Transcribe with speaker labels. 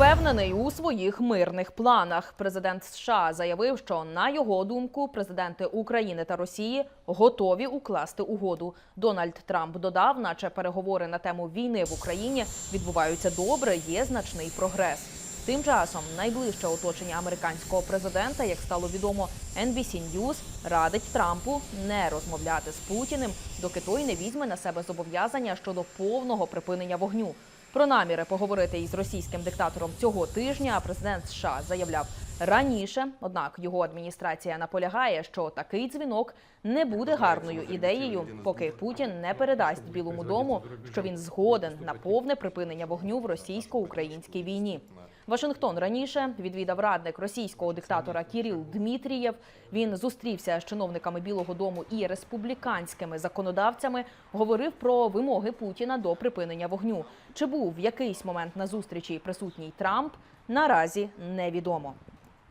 Speaker 1: Впевнений у своїх мирних планах. Президент США заявив, що на його думку президенти України та Росії готові укласти угоду. Дональд Трамп додав, наче переговори на тему війни в Україні відбуваються добре, є значний прогрес. Тим часом найближче оточення американського президента, як стало відомо, NBC News радить Трампу не розмовляти з Путіним, доки той не візьме на себе зобов'язання щодо повного припинення вогню. Про наміри поговорити із російським диктатором цього тижня президент США заявляв раніше. Однак його адміністрація наполягає, що такий дзвінок не буде гарною ідеєю, поки Путін не передасть Білому дому, що він згоден на повне припинення вогню в російсько-українській війні. Вашингтон раніше відвідав радник російського диктатора Кіріл Дмитрієв. Він зустрівся з чиновниками Білого Дому і республіканськими законодавцями. Говорив про вимоги Путіна до припинення вогню. Чи був в якийсь момент на зустрічі присутній Трамп? Наразі невідомо.